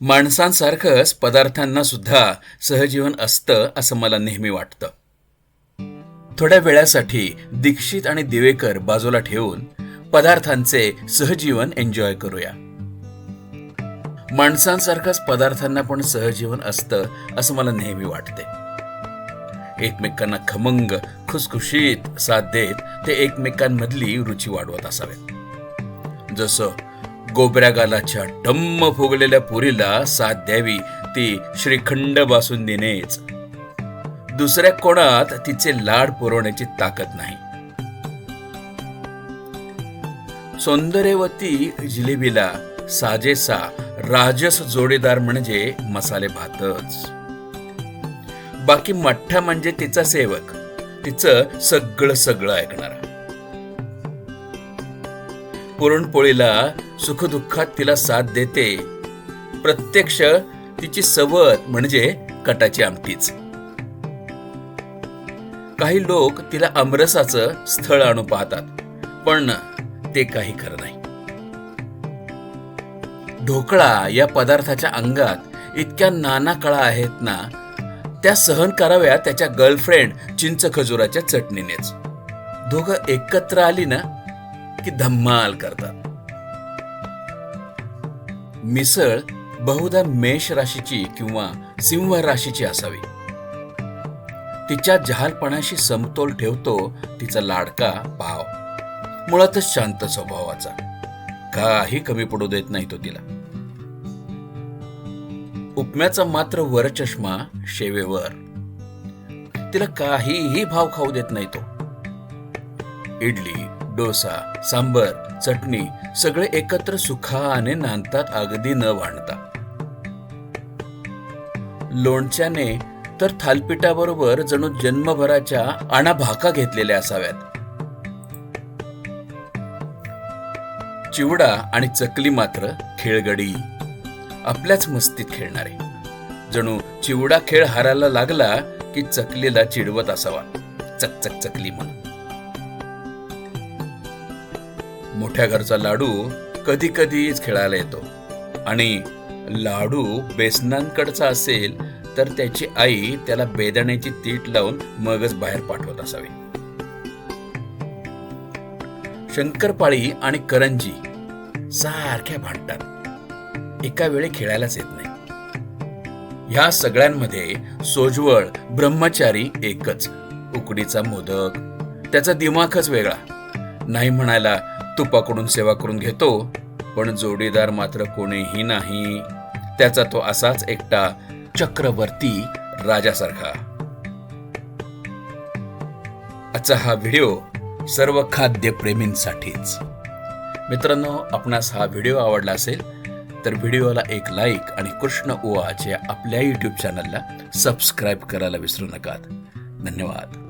माणसांसारखंच पदार्थांना सुद्धा सहजीवन असतं असं मला नेहमी वाटतं. थोड्या वेळासाठी दीक्षित आणि दिवेकर बाजूला ठेवून पदार्थांचे सहजीवन एन्जॉय करूया. माणसांसारखंच पदार्थांना पण सहजीवन असतं असं मला नेहमी वाटते. एकमेकांना खमंग खुसखुशीत साथ देत ते एकमेकांमधली रुची वाढवत असावेत. जसं गोबऱ्या गालाच्या डम्म फुगलेल्या पुरीला साथ द्यावी ती श्रीखंड बासुंदीनेच दुसऱ्या कोणात तिचे लाड पुरवण्याची ताकद नाही. सौंदर्यवती जिलेबीला साजेसा राजस जोडीदार म्हणजे मसाले भातच. बाकी मठ्ठा म्हणजे तिचा सेवक. तिचं सगळं सगळं ऐकणार. पुरणपोळीला सुखदुःखात तिला साथ देते. प्रत्यक्ष तिची सवत म्हणजे कटाची आमटीच काही लोक तिला अमरसाचं स्थळ आणू पाहतात पण ते काही खरं नाही. ढोकळा या पदार्थाच्या अंगात इतक्या नाना कळा आहेत ना त्या सहन कराव्या त्याच्या गर्लफ्रेंड चिंच खजुराच्या चटणीनेच. दोघं एकत्र आली ना की धम्माल करतात. मिसळ बहुधा मेष राशीची किंवा सिंह राशीची असावी. तिच्या जहालपणाशी समतोल ठेवतो तिचा लाडका भाव. मुळातच शांत स्वभावाचा. काही कमी पडू देत नाही तो तिला. उपम्याचा मात्र वरचष्मा शेवेवर. तिला काहीही भाव खाऊ देत नाही तो. इडली डोसा सांबर चटणी सगळे एकत्र सुखाने नांदतात अगदी न वाणता लोणच्याने तर थालपिठाबरोबर जणू जन्मभराच्या आणा भाका घेतलेल्या असाव्यात. चिवडा आणि चकली मात्र खेळगडी आपल्याच मस्तीत खेळणारे. जणू चिवडा खेळ हारायला लागला की चकलीला चिडवत असावा. चक चक चकली म्हणून. मोठ्या घरचा लाडू कधी कधीच खेळायला येतो. आणि लाडू बेसनांकडचा असेल तर त्याची आई त्याला बेदाण्याची तीट लावून मगच बाहेर पाठवत असावी. शंकरपाळी आणि करंजी सारख्या भांडतात. एका वेळी खेळायलाच येत नाही. ह्या सगळ्यांमध्ये सोजवळ ब्रह्मचारी एकच. उकडीचा मोदक त्याचा दिमाखच वेगळा. नाही म्हणायला तुपाकडून सेवा करून घेतो पण जोडीदार मात्र कोणीही नाही. त्याचा तो असाच एकटा चक्रवर्ती राजासारखा. आजचा हा व्हिडिओ सर्व खाद्यप्रेमींसाठीच. मित्रांनो आपणास हा व्हिडिओ आवडला असेल तर व्हिडिओला एक लाईक आणि कृष्ण ओवाच्या आपल्या यूट्यूब चॅनलला सबस्क्राईब करायला विसरू नका धन्यवाद.